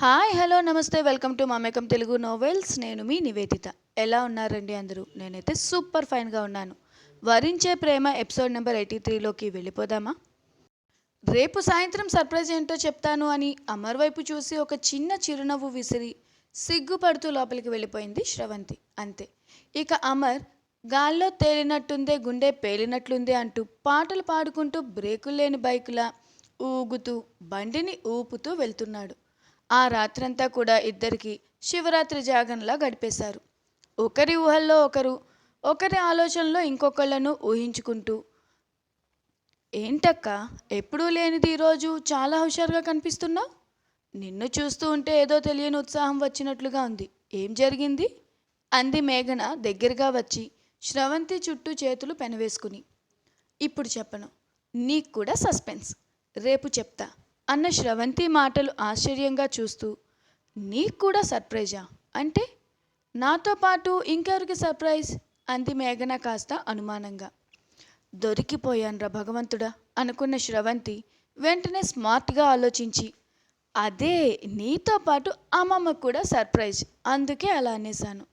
Hi hello నమస్తే welcome to మమేకం Telugu novels. నేను మీ నివేదిత. ఎలా ఉన్నారండి అందరూ? నేనైతే సూపర్ ఫైన్గా ఉన్నాను. వరించే ప్రేమ ఎపిసోడ్ నెంబర్ ఎయిటీ త్రీలోకి వెళ్ళిపోదామా? రేపు సాయంత్రం సర్ప్రైజ్ ఏంటో చెప్తాను అని అమర్ వైపు చూసి ఒక చిన్న చిరునవ్వు విసిరి సిగ్గుపడుతూ లోపలికి వెళ్ళిపోయింది శ్రవంతి. అంతే. ఇక అమర్ గాల్లో తేలినట్టుందే గుండె పేలినట్లుందే అంటూ పాటలు పాడుకుంటూ బ్రేకులు లేని బైకులా ఊగుతూ బండిని ఊపుతూ వెళ్తున్నాడు. ఆ రాత్రంతా కూడా ఇద్దరికి శివరాత్రి జాగంలా గడిపేశారు. ఒకరి ఊహల్లో ఒకరు ఒకరి ఆలోచనలో ఇంకొకళ్ళను ఊహించుకుంటూ ఏంటక్క ఎప్పుడూ లేనిది ఈరోజు చాలా హుషారుగా కనిపిస్తున్నావు నిన్ను చూస్తూ ఉంటే ఏదో తెలియని ఉత్సాహం వచ్చినట్లుగా ఉంది. ఏం జరిగింది? అంది మేఘన దగ్గరగా వచ్చి శ్రవంతి చుట్టూ చేతులు పెనవేసుకుని. ఇప్పుడు చెప్పను నీకు కూడా సస్పెన్స్. రేపు చెప్తా. అన్న శ్రవంతి మాటలు ఆశ్చర్యంగా చూస్తూ నీకు కూడా సర్ప్రైజా? అంటే నాతో పాటు ఇంకెవరికి సర్ప్రైజ్? అంది మేఘన కాస్త అనుమానంగా. దొరికిపోయాన్రా భగవంతుడా? అనుకున్న శ్రవంతి వెంటనే స్మార్ట్గా ఆలోచించి అదే నీతో పాటు అమ్మమ్మకు కూడా సర్ప్రైజ్ అందుకే అలా అనేశాను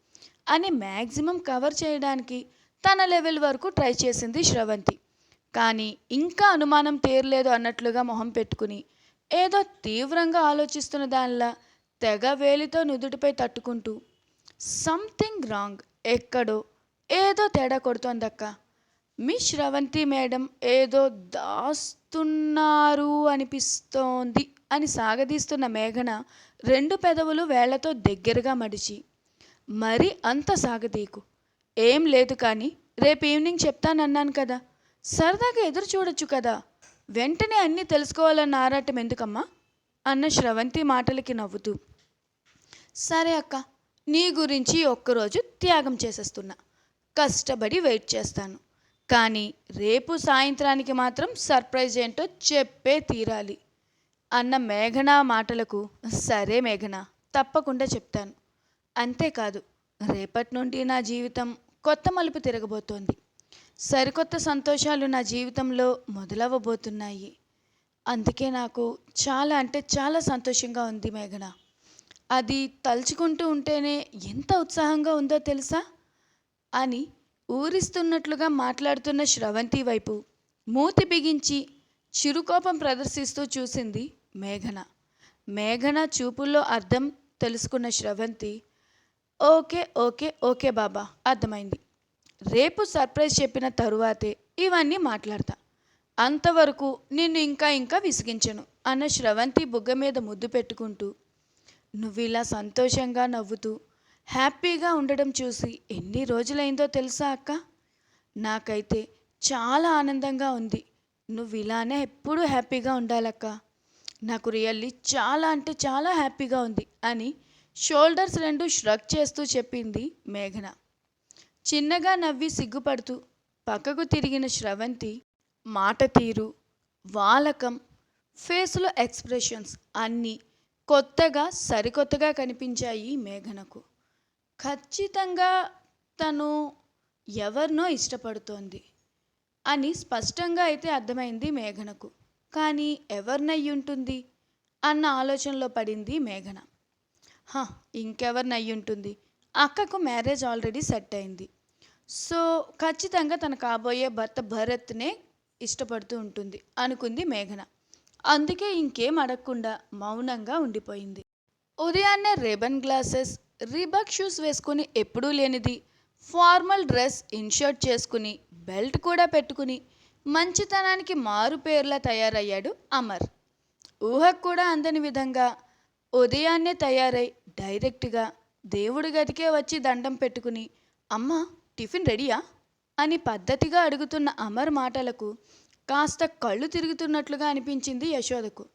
అని మ్యాక్సిమం కవర్ చేయడానికి తన లెవెల్ వరకు ట్రై చేసింది శ్రవంతి. కానీ ఇంకా అనుమానం తీరలేదు అన్నట్లుగా మొహం పెట్టుకుని ఏదో తీవ్రంగా ఆలోచిస్తున్న దానిలా తెగ వేలితో నుదుటిపై తట్టుకుంటూ సంథింగ్ రాంగ్ ఎక్కడో ఏదో తేడా కొడుతోందక్క. మీ శ్రవంతి మేడం ఏదో దాస్తున్నారు అనిపిస్తోంది అని సాగదీస్తున్న మేఘన రెండు పెదవులు వేళ్ళతో దగ్గరగా మడిచి మరి అంత సాగదీకు. ఏం లేదు కానీ రేపు ఈవినింగ్ చెప్తానన్నాను కదా. సరదాగా ఎదురు చూడొచ్చు కదా. వెంటనే అన్నీ తెలుసుకోవాలన్న ఆరాటం ఎందుకమ్మా? అన్న శ్రవంతి మాటలకి నవ్వుతూ సరే అక్క నీ గురించి ఒక్కరోజు త్యాగం చేసేస్తున్నా. కష్టపడి వెయిట్ చేస్తాను. కానీ రేపు సాయంత్రానికి మాత్రం సర్ప్రైజ్ ఏంటో చెప్పే తీరాలి. అన్న మేఘన మాటలకు సరే మేఘన తప్పకుండా చెప్తాను. అంతేకాదు రేపటి నుండి నా జీవితం కొత్త మలుపు తిరగబోతోంది. సరికొత్త సంతోషాలు నా జీవితంలో మొదలవ్వబోతున్నాయి. అందుకే నాకు చాలా అంటే చాలా సంతోషంగా ఉంది మేఘన. అది తలుచుకుంటూ ఉంటేనే ఎంత ఉత్సాహంగా ఉందో తెలుసా? అని ఊరిస్తున్నట్లుగా మాట్లాడుతున్న శ్రవంతి వైపు మూతి బిగించి చిరుకోపం ప్రదర్శిస్తూ చూసింది మేఘన. మేఘన చూపుల్లో అర్థం తెలుసుకున్న శ్రవంతి ఓకే ఓకే ఓకే బాబా అర్థమైంది. రేపు సర్ప్రైజ్ చెప్పిన తరువాతే ఇవన్నీ మాట్లాడతా. అంతవరకు నిన్ను ఇంకా ఇంకా విసిగించను అన్న శ్రవంతి బుగ్గ మీద ముద్దు పెట్టుకుంటూ నువ్వు ఇలా సంతోషంగా నవ్వుతూ హ్యాపీగా ఉండడం చూసి ఎన్ని రోజులైందో తెలుసా అక్క? నాకైతే చాలా ఆనందంగా ఉంది. నువ్వు ఇలానే ఎప్పుడూ హ్యాపీగా ఉండాలక్క. నాకు రియల్లీ చాలా అంటే చాలా హ్యాపీగా ఉంది అని షోల్డర్స్ రెండు ష్రగ్ చేస్తూ చెప్పింది మేఘన. చిన్నగా నవ్వి సిగ్గుపడుతూ పక్కకు తిరిగిన శ్రవంతి మాట తీరు వాలకం ఫేసులో ఎక్స్ప్రెషన్స్ అన్నీ కొత్తగా సరికొత్తగా కనిపించాయి మేఘనకు. ఖచ్చితంగా తను ఎవరినో ఇష్టపడుతోంది అని స్పష్టంగా అయితే అర్థమైంది మేఘనకు. కానీ ఎవరినయ్యి ఉంటుంది అన్న ఆలోచనలో పడింది మేఘన. హ ఇంకెవరినయ్యి ఉంటుంది అక్కకు మ్యారేజ్ ఆల్రెడీ సెట్ అయింది. సో ఖచ్చితంగా తన కాబోయే భర్త భరత్నే ఇష్టపడుతూ ఉంటుంది అనుకుంది మేఘన. అందుకే ఇంకేం అడగకుండా మౌనంగా ఉండిపోయింది. ఉదయాన్నే రేబన్ గ్లాసెస్ రిబక్ షూస్ వేసుకుని ఎప్పుడూ లేనిది ఫార్మల్ డ్రెస్ ఇన్షర్ట్ చేసుకుని బెల్ట్ కూడా పెట్టుకుని మంచితనానికి మారు పేర్లా తయారయ్యాడు అమర్. ఊహకు కూడా అందని విధంగా ఉదయాన్నే తయారై డైరెక్ట్గా దేవుడి గదికే వచ్చి దండం పెట్టుకుని అమ్మ టిఫిన్ రెడీయా? అని పద్ధతిగా అడుగుతున్న అమర్ మాటలకు కాస్త కళ్ళు తిరుగుతున్నట్లుగా అనిపించింది యశోదకు.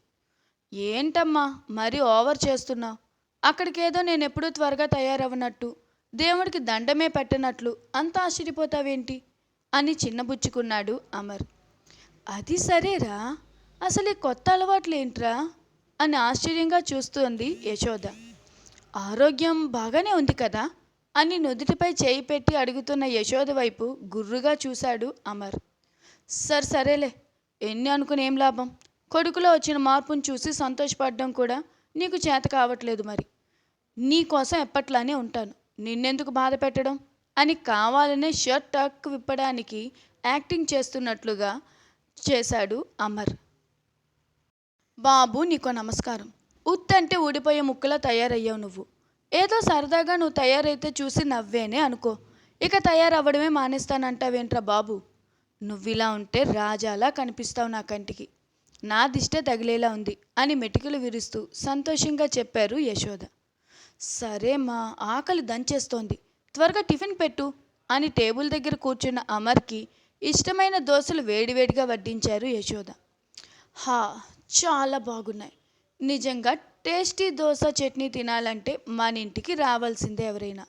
ఏంటమ్మా మరి ఓవర్ చేస్తున్నావు? అక్కడికేదో నేను ఎప్పుడూ త్వరగా తయారవ్వనట్టు దేవుడికి దండమే పెట్టనట్లు అంత ఆశ్చర్యపోతావేంటి? అని చిన్నబుచ్చుకున్నాడు అమర్. అది సరేరా అసలు ఈ కొత్త అలవాట్లు ఏంట్రా అని ఆశ్చర్యంగా చూస్తోంది యశోద. ఆరోగ్యం బాగానే ఉంది కదా? అని నుదుటిపై చేయి పెట్టి అడుగుతున్న యశోద వైపు గుర్రుగా చూశాడు అమర్. సర్ సరేలే. ఎన్ని అనుకుని ఏం లాభం? కొడుకులో వచ్చిన మార్పును చూసి సంతోషపడడం కూడా నీకు చేత కావట్లేదు మరి. నీ కోసం ఎప్పట్లానే ఉంటాను. నిన్నెందుకు బాధ పెట్టడం? అని కావాలనే షర్ట్ టక్ విప్పడానికి యాక్టింగ్ చేస్తున్నట్లుగా చేశాడు అమర్. బాబు నీకో నమస్కారం. ఉత్తంటే ఊడిపోయే ముక్కలా తయారయ్యావు నువ్వు. ఏదో సరదాగా నువ్వు తయారైతే చూసి నవ్వేనే అనుకో. ఇక తయారవ్వడమే మానేస్తానంటావేంట్రా బాబు? నువ్విలా ఉంటే రాజాలా కనిపిస్తావు నా కంటికి. నా దిష్టే తగిలేలా ఉంది అని మెటికలు విరుస్తూ సంతోషంగా చెప్పారు యశోద. సరే మా ఆకలి దంచేస్తోంది. త్వరగా టిఫిన్ పెట్టు అని టేబుల్ దగ్గర కూర్చున్న అమర్కి ఇష్టమైన దోశలు వేడివేడిగా వడ్డించారు యశోద. హా చాలా బాగున్నాయి. నిజంగా టేస్టీ దోశ చట్నీ తినాలంటే మన ఇంటికి రావాల్సిందే ఎవరైనా.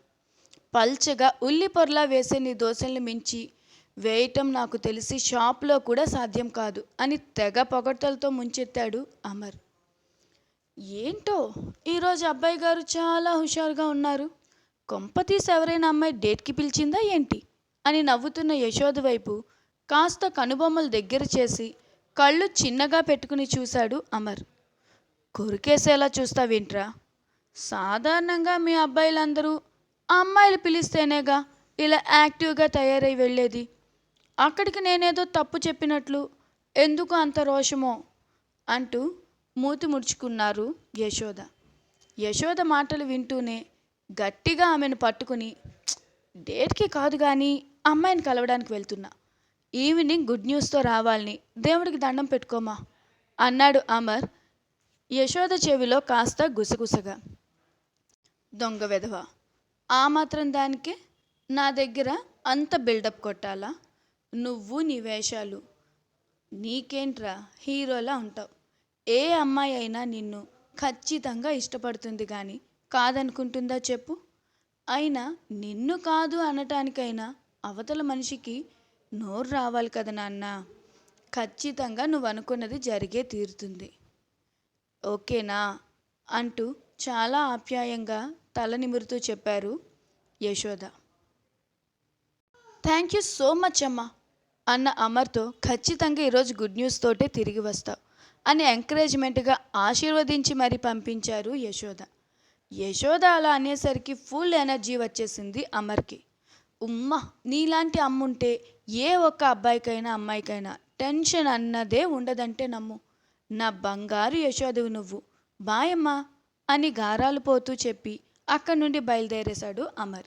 పల్చగా ఉల్లి పొరలా వేసే నీ దోశల్ని మించి వేయటం నాకు తెలిసి షాప్లో కూడా సాధ్యం కాదు అని తెగ పొగడ్తలతో ముంచెత్తాడు అమర్. ఏంటో? ఈరోజు అబ్బాయి గారు చాలా హుషారుగా ఉన్నారు. కొంపతీసి ఎవరైనా అమ్మాయి డేట్కి పిలిచిందా ఏంటి? అని నవ్వుతున్న యశోద వైపు కాస్త కనుబొమ్మలు దగ్గర చేసి కళ్ళు చిన్నగా పెట్టుకుని చూశాడు అమర్. కొరికేసేలా చూస్తావేంట్రా? సాధారణంగా మీ అబ్బాయిలందరూ అమ్మాయిలు పిలిస్తేనేగా ఇలా యాక్టివ్గా తయారై వెళ్ళేది. అక్కడికి నేనేదో తప్పు చెప్పినట్లు ఎందుకు అంత రోషమో అంటూ మూతి ముడుచుకున్నారు యశోద. యశోద మాటలు వింటూనే గట్టిగా ఆమెను పట్టుకుని డేట్కి కాదు కానీ అమ్మాయిని కలవడానికి వెళ్తున్నా. ఈవినింగ్ గుడ్ న్యూస్తో రావాలని దేవుడికి దండం పెట్టుకోమా? అన్నాడు అమర్ యశోద చెవిలో కాస్త గుసగుసగా దొంగ వెధవ ఆ మాత్రం దానికే నా దగ్గర అంత బిల్డప్ కొట్టాలా? నువ్వు నీ వేషాలు నీకేంట్రా హీరోలా ఉంటావు. ఏ అమ్మాయి అయినా నిన్ను ఖచ్చితంగా ఇష్టపడుతుంది కానీ కాదనుకుంటుందా చెప్పు? అయినా నిన్ను కాదు అనటానికైనా అవతల మనిషికి నోరు రావాలి కదా నాన్న. ఖచ్చితంగా నువ్వు అనుకున్నది జరిగే తీరుతుంది. ఓకేనా? అంటూ చాలా ఆప్యాయంగా తల నిమురుతూ చెప్పారు Yashoda. Thank you so much అమ్మా అన్న అమర్తో ఖచ్చితంగా ఈరోజు గుడ్ న్యూస్ తోటే తిరిగి వస్తావు అని ఎంకరేజ్మెంట్గా ఆశీర్వదించి మరీ పంపించారు యశోద. యశోద అలా అనేసరికి ఫుల్ ఎనర్జీ వచ్చేసింది అమర్కి. ఉమ్మ నీలాంటి అమ్ముంటే ఏ ఒక్క అబ్బాయికైనా అమ్మాయికైనా టెన్షన్ అన్నదే ఉండదంటే నమ్ము. నా బంగారు యశోదవి నువ్వు. బాయమ్మా అని గారాలు పోతూ చెప్పి అక్కడి నుండి బయలుదేరేశాడు అమర్.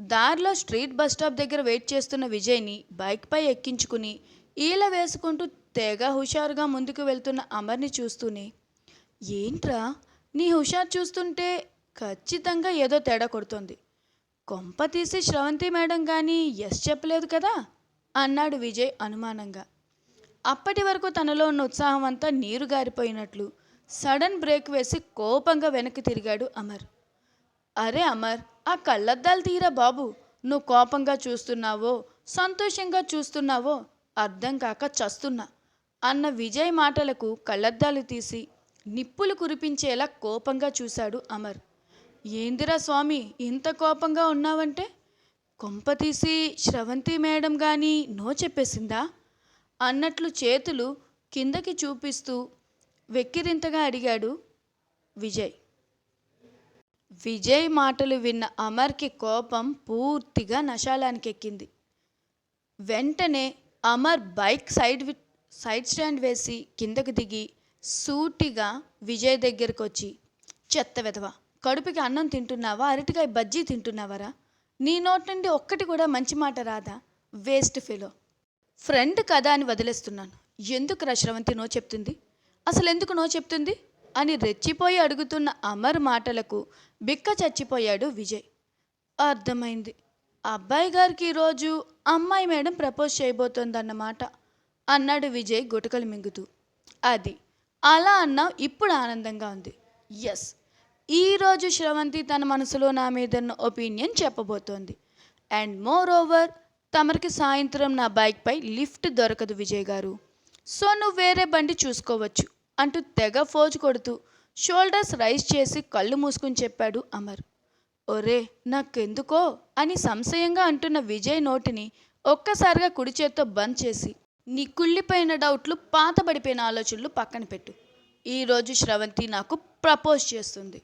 దారిలో స్ట్రీట్ బస్ స్టాప్ దగ్గర వెయిట్ చేస్తున్న విజయ్ని బైక్పై ఎక్కించుకుని ఈల వేసుకుంటూ తెగ హుషారుగా ముందుకు వెళ్తున్న అమర్ని చూస్తూనే ఏంట్రా? నీ హుషారు చూస్తుంటే ఖచ్చితంగా ఏదో తేడా కొడుతోంది. కొంప తీసి శ్రవంతి మేడం కానీ ఎస్ చెప్పలేదు కదా? అన్నాడు విజయ్ అనుమానంగా. అప్పటి వరకు తనలో ఉన్న ఉత్సాహం అంతా నీరు గారిపోయినట్లు. సడన్ బ్రేక్ వేసి కోపంగా వెనక్కి తిరిగాడు అమర్. అరే అమర్ ఆ కళ్ళద్దాలు తీరా బాబు. నువ్వు కోపంగా చూస్తున్నావో సంతోషంగా చూస్తున్నావో అర్థం కాక చస్తున్నా అన్న విజయ్ మాటలకు కళ్ళద్దాలు తీసి నిప్పులు కురిపించేలా కోపంగా చూశాడు అమర్. ఏందిరా స్వామి ఇంత కోపంగా ఉన్నావంటే? కొంప తీసి శ్రవంతి మేడం కానీ నో చెప్పేసిందా? అన్నట్లు చేతులు కిందకి చూపిస్తూ వెక్కిరింతగా అడిగాడు విజయ్. విజయ్ మాటలు విన్న అమర్కి కోపం పూర్తిగా నశాలానికి ఎక్కింది వెంటనే Amar bike side side stand వేసి కిందకు దిగి సూటిగా విజయ్ దగ్గరకు వచ్చి చెత్త వెధవా కడుపుకి అన్నం తింటున్నావా? అరటికాయ బజ్జీ తింటున్నావరా? నీ నోటి నుండి ఒక్కటి కూడా మంచి మాట రాదా? Waste fellow. ఫ్రెండ్ కదా అని వదిలేస్తున్నాను. ఎందుకు రా శ్రవంతి నో చెప్తుంది? అసలు ఎందుకు నో చెప్తుంది? అని రెచ్చిపోయి అడుగుతున్న అమర్ మాటలకు బిక్క చచ్చిపోయాడు విజయ్. అర్థమైంది. అబ్బాయి గారికి ఈరోజు అమ్మాయి మేడం ప్రపోజ్ చేయబోతోందన్నమాట అన్నాడు విజయ్ గుటకలు మింగుతూ. అది అలా అన్నావు ఇప్పుడు ఆనందంగా ఉంది. ఎస్ ఈరోజు శ్రవంతి తన మనసులో నా మీద ఒపీనియన్ చెప్పబోతోంది. అండ్ మోర్ ఓవర్ తమరికి సాయంత్రం నా బైక్పై లిఫ్ట్ దొరకదు విజయ్ గారు. సో నువ్వు వేరే బండి చూసుకోవచ్చు అంటూ తెగ ఫోజు కొడుతూ షోల్డర్స్ రైజ్ చేసి కళ్ళు మూసుకుని చెప్పాడు అమర్. ఒరే నాకెందుకో? అని సంశయంగా అంటున్న విజయ్ నోటిని ఒక్కసారిగా కుడి చేత్తో బంద్ చేసి నీ కుళ్ళిపోయిన డౌట్లు పాతబడిపోయిన ఆలోచనలు పక్కన పెట్టు. ఈరోజు శ్రవంతి నాకు ప్రపోజ్ చేస్తుంది.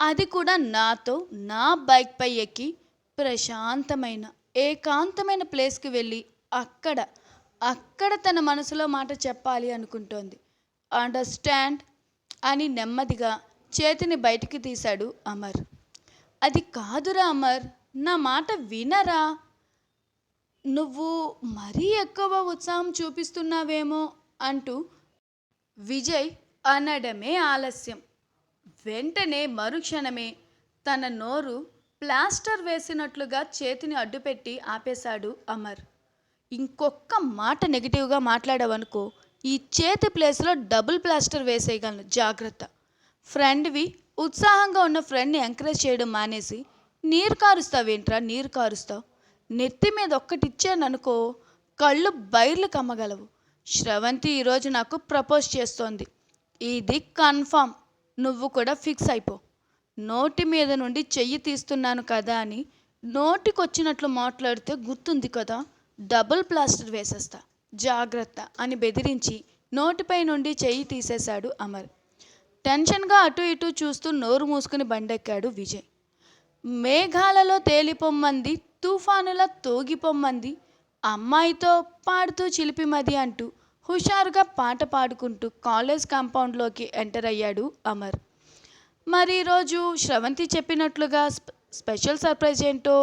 అది కూడా నాతో నా బైక్పై ఎక్కి ప్రశాంతమైన ఏకాంతమైన ప్లేస్కి వెళ్ళి అక్కడ అక్కడ తన మనసులో మాట చెప్పాలి అనుకుంటోంది. అండర్స్టాండ్ అని నెమ్మదిగా చేతిని బయటికి తీశాడు అమర్. అది కాదురా అమర్ నా మాట వినరా? నువ్వు మరీ ఎక్కువ ఉత్సాహం చూపిస్తున్నావేమో అంటూ విజయ్ అనడమే ఆలస్యం. వెంటనే మరుక్షణమే తన నోరు ప్లాస్టర్ వేసినట్లుగా చేతిని అడ్డుపెట్టి ఆపేశాడు అమర్. ఇంకొక్క మాట నెగిటివ్గా మాట్లాడావనుకో ఈ చేతి ప్లేస్లో డబుల్ ప్లాస్టర్ వేసేయగలను జాగ్రత్త. ఫ్రెండ్వి ఉత్సాహంగా ఉన్న ఫ్రెండ్ని ఎంకరేజ్ చేయడం మానేసి నీరు కారుస్తావేంట్రా నీరు కారుస్తావు? నెత్తి మీద ఒక్కటిచ్చాననుకో కళ్ళు బైర్లు కమ్మగలవు. శ్రవంతి ఈరోజు నాకు ప్రపోజ్ చేస్తోంది. ఇది కన్ఫామ్. నువ్వు కూడా ఫిక్స్ అయిపో. నోటి మీద నుండి చెయ్యి తీస్తున్నాను కదా అని నోటికొచ్చినట్లు మాట్లాడితే గుర్తుంది కదా డబుల్ ప్లాస్టర్ వేసేస్తా జాగ్రత్త అని బెదిరించి నోటిపై నుండి చెయ్యి తీసేశాడు అమర్. టెన్షన్గా అటు ఇటు చూస్తూ నోరు మూసుకుని బండెక్కాడు విజయ్. మేఘాలలో తేలిపొమ్మంది తుఫానుల తోగిపొమ్మంది అమ్మాయితో పాడుతూ చిలిపిమది అంటూ హుషారుగా పాట పాడుకుంటూ కాలేజ్ కాంపౌండ్లోకి ఎంటర్ అయ్యాడు అమర్. మరి ఈరోజు శ్రవంతి చెప్పినట్లుగా స్పెషల్ సర్ప్రైజ్ ఏంటో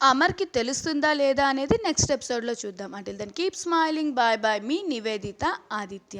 అమర్కి తెలుస్తుందా లేదా అనేది నెక్స్ట్ ఎపిసోడ్లో చూద్దాం. అంటే then keep smiling bye bye మీ నివేదిత ఆదిత్య.